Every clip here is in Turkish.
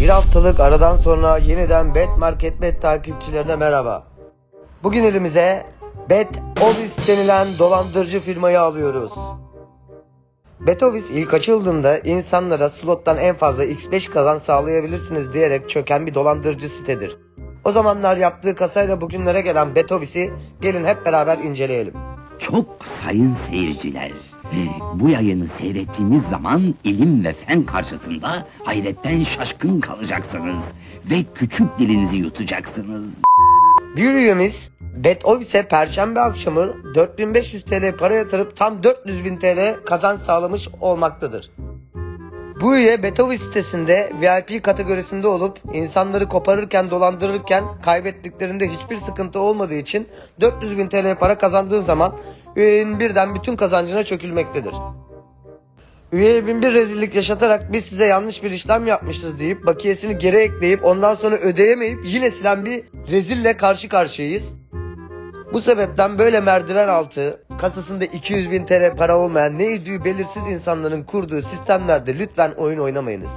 Bir haftalık aradan sonra yeniden Bet Market Bet takipçilerine merhaba. Bugün elimize Bet Ovis denilen dolandırıcı firmayı alıyoruz. Betovis ilk açıldığında insanlara slottan en fazla x5 kazan sağlayabilirsiniz diyerek çöken bir dolandırıcı sitedir. O zamanlar yaptığı kasayla bugünlere gelen Betovis'i gelin hep beraber inceleyelim. Çok sayın seyirciler, bu yayını seyrettiğiniz zaman ilim ve fen karşısında hayretten şaşkın kalacaksınız ve küçük dilinizi yutacaksınız. Bir üyemiz Betovis'e perşembe akşamı 4500 TL para yatırıp tam 400 bin TL kazanç sağlamış olmaktadır. Bu üye Betovis sitesinde VIP kategorisinde olup insanları koparırken dolandırırken kaybettiklerinde hiçbir sıkıntı olmadığı için 400 bin TL para kazandığı zaman üyenin birden bütün kazancına çökülmektedir. Üyeye bin bir rezillik yaşatarak biz size yanlış bir işlem yapmışız deyip bakiyesini geri ekleyip ondan sonra ödeyemeyip yine silen bir rezille karşı karşıyayız. Bu sebepten böyle merdiven altı kasasında 200 bin TL para olmayan ne idüğü belirsiz insanların kurduğu sistemlerde lütfen oyun oynamayınız.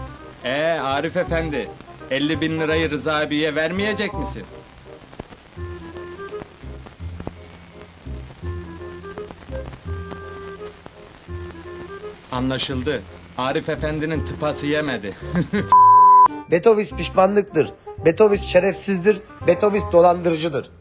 Ee Arif Efendi, 50 bin lirayı Rıza abiye vermeyecek misin? Anlaşıldı. Arif Efendi'nin tıpası yemedi. Betovis pişmanlıktır. Betovis şerefsizdir. Betovis dolandırıcıdır.